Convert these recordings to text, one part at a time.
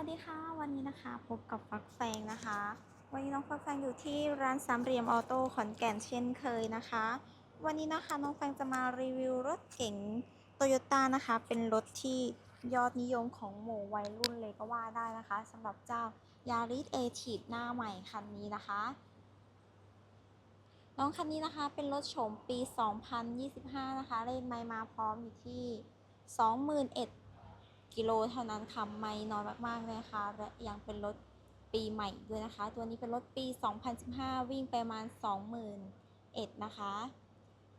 วัสดีค่ะ วันนี้นะคะ พบกับฟักแฟงนะคะ วันนี้น้องฟักแฟงอยู่ที่ร้านสามเหลี่ยมออโต้ขอนแก่นเช่นเคยนะคะ วันนี้นะคะน้องแฟงจะมารีวิวรถเก๋งโตโยต้านะคะ เป็นรถที่ยอดนิยมของหมู่วัยรุ่นเลยก็ว่าได้นะคะสำหรับเจ้ายาริสเอทีหน้าใหม่คันนี้นะคะ น้องคันนี้นะคะเป็นรถโฉมปี 2025 นะคะ เลนไมมาพร้อมอยู่ที่ 21,000 กิโลเท่านั้นค่ะไม่น้อยมากๆเลยค่ะและยังเป็นรถปีใหม่ด้วยนะคะ ตัวนี้เป็นรถปี 2015 วิ่งไปประมาณ 21,000นะคะ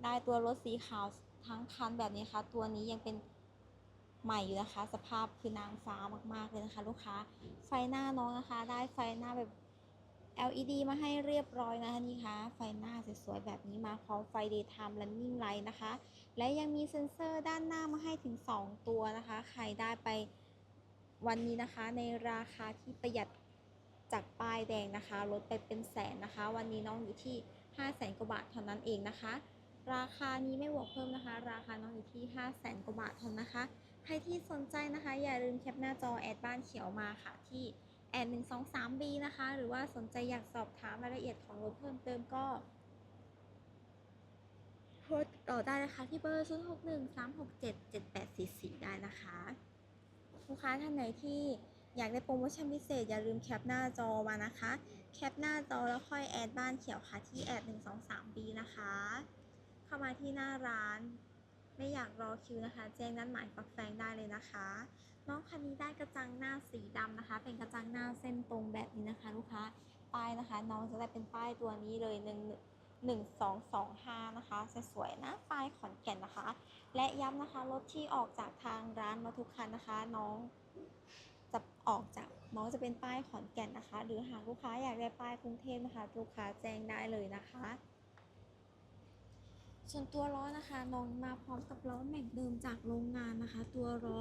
ได้ตัวรถสีขาวทั้งคันแบบนี้ค่ะ ตัวนี้ยังเป็นใหม่อยู่นะคะ สภาพคือนางฟ้ามากๆเลยนะคะ ลูกค้า ไฟหน้าน้องนะคะ ได้ไฟหน้าแบบ LED มาให้เรียบร้อยนะคะนี่ค่ะไฟหน้าสวยๆแบบนี้มาพร้อมไฟ daytime running light นะคะ และยังมีเซ็นเซอร์ด้านหน้ามาให้ถึง 2 ตัวนะคะ ใครได้ไปวันนี้นะคะในราคาที่ประหยัดจากป้ายแดงนะคะลดไปเป็นแสนนะคะ วันนี้น้องอยู่ที่ 5 0 0แสนกว่าบาทเท่านั้นเองนะคะ ราคานี้ไม่บวกเพิ่มนะคะ ราคาน้องอยู่ที่ 5 0 0แสนกว่าบาทเท่านั้นนะคะ ใครที่สนใจนะคะ อย่าลืมแคปหน้าจอแอดบ้านเขียวมาค่ะที่ แอด1 2 3 B นะคะ หรือว่าสนใจอยากสอบถามรายละเอียดของรถเพิ่มเติมก็โทรต่อได้นะคะที่เบอร์ 0 6 1 3 6 7 7 8 4 4 ได้นะคะ ลูกค้าท่านไหนที่อยากได้โปรโมชั่นพิเศษ อย่าลืมแคปหน้าจอมานะคะ แคปหน้าจอแล้วค่อยแอดบ้านเขียวค่ะที่แอด1 2 3 B นะคะ เข้ามาที่หน้าร้าน ไม่อยากรอคิวนะคะ แจ้งนัดหมายฟักแฟงได้เลยนะคะ น้องคันนี้ได้กระจังหน้าสีดำนะคะ เป็นกระจังหน้าเส้นตรงแบบนี้นะคะ ลูกค้าป้ายนะคะ น้องจะได้เป็นป้ายตัวนี้เลยหนึ่งหนึ่งสองสองห้านะคะสวยๆนะป้ายขอนแก่นนะคะ และย้ำนะคะรถที่ออกจากทางร้านมาทุกคันนะคะ น้องจะออกจากน้องจะเป็นป้ายขอนแก่นนะคะ หรือหากลูกค้าอยากได้ป้ายกรุงเทพนะคะ ลูกค้าแจ้งได้เลยนะคะ ส่วนตัวล้อนะคะน้องมาพร้อมกับล้อแม็กเดิมจากโรงงานนะคะ ตัวล้อ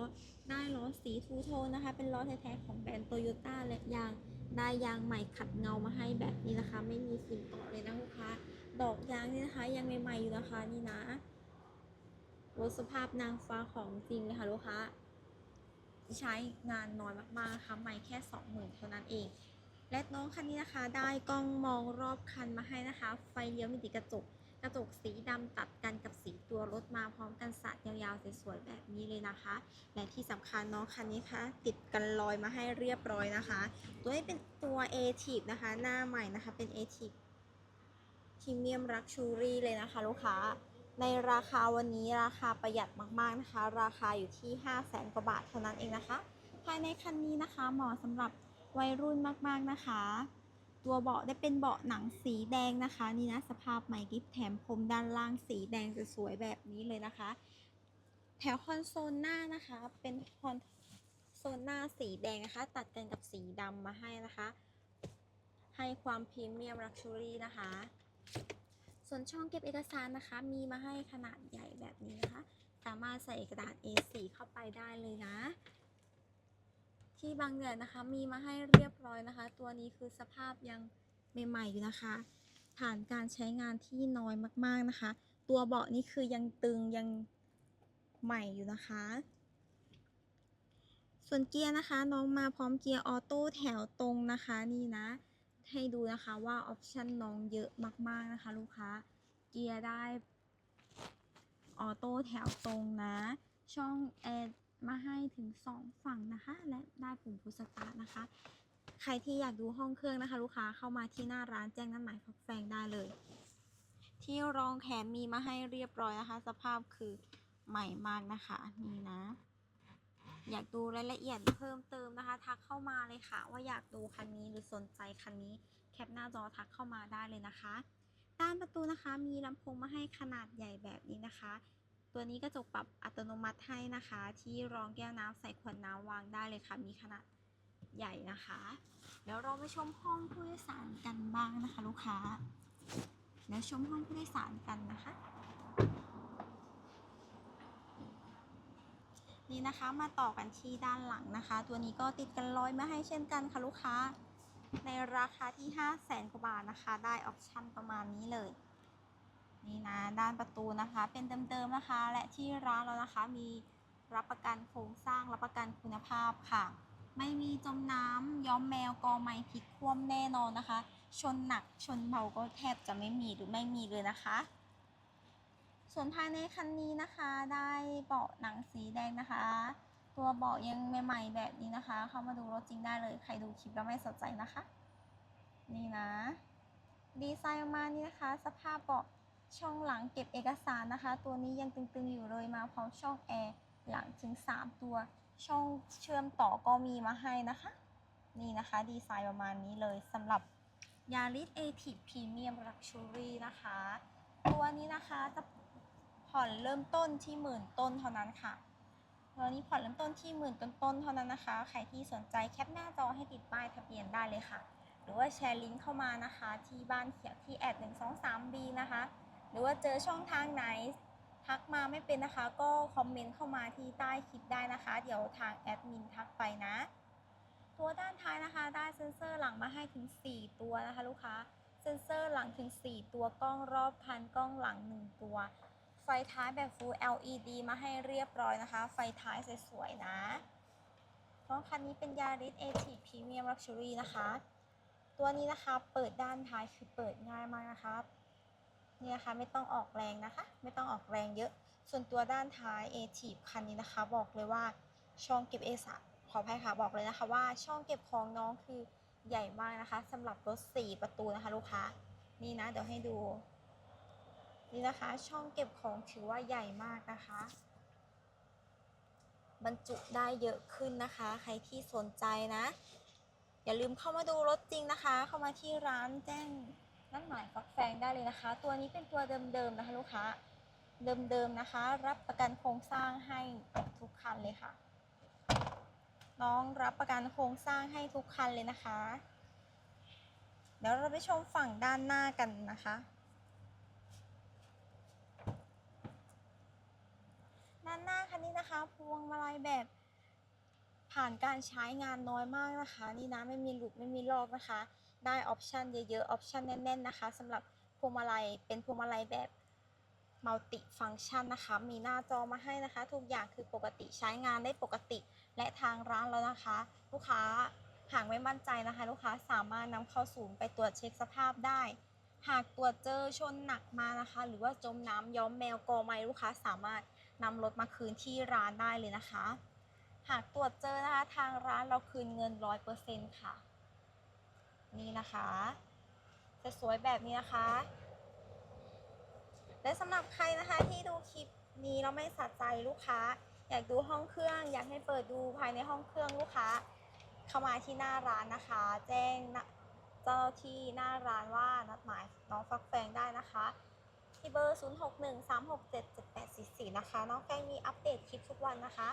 ได้ล้อสีทูโทนนะคะ เป็นล้อแท้ๆของแบรนด์โตโยต้าและยางได้ยางใหม่ขัดเงามาให้แบบนี้นะคะ ไม่มีฝุ่นเกาะเลยนะลูกค้าดอกยางนี่นะคะ ยังใหม่ๆอยู่นะคะนี่นะรถสภาพนางฟ้าของจริงเลยค่ะลูกค้าใช้งานน้อยมากๆนะคะใหม่แค่20,000เท่านั้นเอง และน้องคันนี้นะคะ ได้กล้องมองรอบคันมาให้นะคะ ไฟเลี้ยวมีติดกระจก กระจกสีดำตัดกันกับสีตัวรถมาพร้อมกันสัดยาวๆสวยๆแบบนี้เลยนะคะ และที่สำคัญน้องคันนี้คะติดกันลอยมาให้เรียบร้อยนะคะ ตัวนี้เป็นตัว a t i v นะคะ หน้าใหม่นะคะเป็น a t i v พรีเมียมรักชูรี่เลยนะคะ ลูกค้าในราคาวันนี้ราคาประหยัดมากๆนะคะ ราคาอยู่ที่ 5 0 0แสนกว่าบาทเท่านั้นเองนะคะ ภายในคันนี้นะคะเหมาะสำหรับวัยรุ่นมากๆนะคะ ตัวเบาะได้เป็นเบาะหนังสีแดงนะคะ นี่นะสภาพใหม่กิฟแถมพรมด้านล่างสีแดงจะสวยแบบนี้เลยนะคะ แถวคอนโซลหน้านะคะ เป็นคอนโซลหน้าสีแดงนะคะ ตัดกันกับสีดำมาให้นะคะ ให้ความพรีเมียมลักชัวรี่นะคะ ส่วนช่องเก็บเอกสารนะคะ มีมาให้ขนาดใหญ่แบบนี้นะคะ สามารถใส่กระดาษ A4 เข้าไปได้เลยนะ ที่บางเดือนนะคะ มีมาให้เรียบร้อยนะคะ ตัวนี้คือสภาพยังใหม่ๆอยู่นะคะ ผ่านการใช้งานที่น้อยมากๆนะคะ ตัวเบาะนี่คือยังตึงยังใหม่อยู่นะคะ ส่วนเกียร์นะคะน้องมาพร้อมเกียร์ออโต้แถวตรงนะคะนี่นะ ให้ดูนะคะว่าออปชันน้องเยอะมากๆนะคะ ลูกค้า เกียร์ได้ออโต้แถวตรงนะ ช่องแอร์ มาให้ถึง 2 ฝั่งนะคะ และได้ปุ่มพุสตาร์นะคะ ใครที่อยากดูห้องเครื่องนะคะ ลูกค้าเข้ามาที่หน้าร้านแจ้งนัดหมายพักแฟงได้เลย ที่รองแขนมีมาให้เรียบร้อยนะคะ สภาพคือใหม่มากนะคะนี่นะ อยากดูรายละเอียดเพิ่มเติมนะคะ ทักเข้ามาเลยค่ะ ว่าอยากดูคันนี้หรือสนใจคันนี้แคปหน้าจอทักเข้ามาได้เลยนะคะด้านประตูนะคะมีลำโพงมาให้ขนาดใหญ่แบบนี้นะคะ ตัวนี้กระจกปรับอัตโนมัติให้นะคะ ที่รองแก้วน้ำใส่ขวดน้ำวางได้เลยค่ะ มีขนาดใหญ่นะคะ เดี๋ยวเราไปชมห้องผู้โดยสารกันบ้างนะคะ ลูกค้าเดี๋ยวชมห้องผู้โดยสารกันนะคะ นี่นะคะมาต่อกันที่ด้านหลังนะคะ ตัวนี้ก็ติดกันร้อยมาให้เช่นกันค่ะลูกค้า ในราคาที่ 5 0 0แสนกว่าบาทนะคะ ได้ออปชั่นประมาณนี้เลย นี่นะด้านประตูนะคะเป็นเดิมๆนะคะ และที่ร้านเรานะคะมีรับประกันโครงสร้างรับประกันคุณภาพค่ะ ไม่มีจมน้ำย้อมแมวกอไม้พลิกคว่ำแน่นอนนะคะ ชนหนักชนเบาก็แทบจะไม่มีหรือไม่มีเลยนะคะ ส่วนภายในคันนี้นะคะได้เบาะหนังสีแดงนะคะ ตัวเบาะยังใหม่ๆแบบนี้นะคะ เข้ามาดูรถจริงได้เลยใครดูคลิปแล้วไม่สนใจนะคะ นี่นะ ดีไซน์มานี้นะคะ สภาพเบาะ ช่องหลังเก็บเอกสารนะคะ ตัวนี้ยังตึงๆอยู่เลยมาพร้อมช่องแอร์หลังถึง 3 ตัว ช่องเชื่อมต่อก็มีมาให้นะคะ นี่นะคะดีไซน์ประมาณนี้เลยสำหรับ Yaris a t i v Premium Luxury นะคะ ตัวนี้นะคะจะผ่อนเริ่มต้นที่หมื่นต้นเท่านั้นค่ะตัวนี้ผ่อนเริ่มต้นที่หมื่นต้นๆเท่านั้นนะคะ ใครที่สนใจแคปหน้าจอให้ติดป้ายทะเบียนได้เลยค่ะ หรือว่าแชร์ลิงก์เข้ามานะคะ ที่บ้านเขียวที่แอด1 2 3 b นะคะ หรือว่าเจอช่องทางไหนทักมาไม่เป็นนะคะ ก็คอมเมนต์เข้ามาที่ใต้คลิปได้นะคะ เดี๋ยวทางแอดมินทักไปนะ ตัวด้านท้ายนะคะได้เซ็นเซอร์หลังมาให้ถึง 4 ตัวนะคะ ลูกค้าเซ็นเซอร์หลังถึง 4 ตัวกล้องรอบคันกล้องหลัง 1 ตัว ไฟท้ายแบบ Full LED มาให้เรียบร้อยนะคะ ไฟท้ายสวยๆนะเพราะคันนี้เป็น Yaris a t i v Premium Luxury นะคะ ตัวนี้นะคะเปิดด้านท้ายคือเปิดง่ายมากนะครับ นี่นะคะไม่ต้องออกแรงนะคะ ไม่ต้องออกแรงเยอะ ส่วนตัวด้านท้าย a t i v คันนี้นะคะ บอกเลยว่าช่องเก็บเอสาขออภัยค่ะบอกเลยนะคะว่าช่องเก็บของน้องคือใหญ่มากนะคะสำหรับรถ 4 ประตูนะคะ ลูกค้านี่นะ เดี๋ยวให้ดู นี่นะคะ ช่องเก็บของถือว่าใหญ่มากนะคะ บรรจุได้เยอะขึ้นนะคะ ใครที่สนใจนะ อย่าลืมเข้ามาดูรถจริงนะคะ เข้ามาที่ร้านแจ้ง นัดหมายฟักแฟงได้เลยนะคะ ตัวนี้เป็นตัวเดิมๆนะคะลูกค้าเดิมๆนะคะ รับประกันโครงสร้างให้ทุกคันเลยค่ะ น้องรับประกันโครงสร้างให้ทุกคันเลยนะคะ เดี๋ยวเราไปชมฝั่งด้านหน้ากันนะคะ ด้านหน้าคันนี้นะคะ พวงมาลัยแบบผ่านการใช้งานน้อยมากนะคะ นี่นะไม่มีหลุดไม่มีลอกนะคะ ได้ออปชันเยอะๆออปชันแน่นๆนะคะสำหรับพวงมาลัยเป็นพวงมาลัยแบบมัลติฟังชันนะคะ มีหน้าจอมาให้นะคะ ทุกอย่างคือปกติใช้งานได้ปกติและทางร้านแล้วนะคะ ลูกค้าหากไม่มั่นใจนะคะ ลูกค้าสามารถนำเข้าศูนย์ไปตรวจเช็คสภาพได้ หากตรวจเจอชนหนักมานะคะ หรือว่าจมน้ำย้อมแมวกอไม้ลูกค้าสามารถนำรถมาคืนที่ร้านได้เลยนะคะ หากตรวจเจอนะคะทางร้านเราคืนเงิน 100%ค่ะ นี่นะคะสวยแบบนี้นะคะ และสำหรับใครนะคะที่ดูคลิปนี้เราไม่สะใจลูกค้า อยากดูห้องเครื่อง อยากให้เปิดดูภายในห้องเครื่องลูกค้า เข้ามาที่หน้าร้านนะคะ แจ้งเจ้าหน้าที่หน้าร้านว่านัดหมายน้องฟักแฟงได้นะคะที่เบอร์ 0613677844 นะคะ น้องแฟงมีอัปเดตคลิปทุกวันนะคะ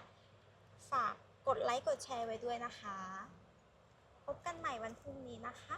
ฝากกดไลค์กดแชร์ไว้ด้วยนะคะ พบกันใหม่วันพรุ่งนี้นะคะ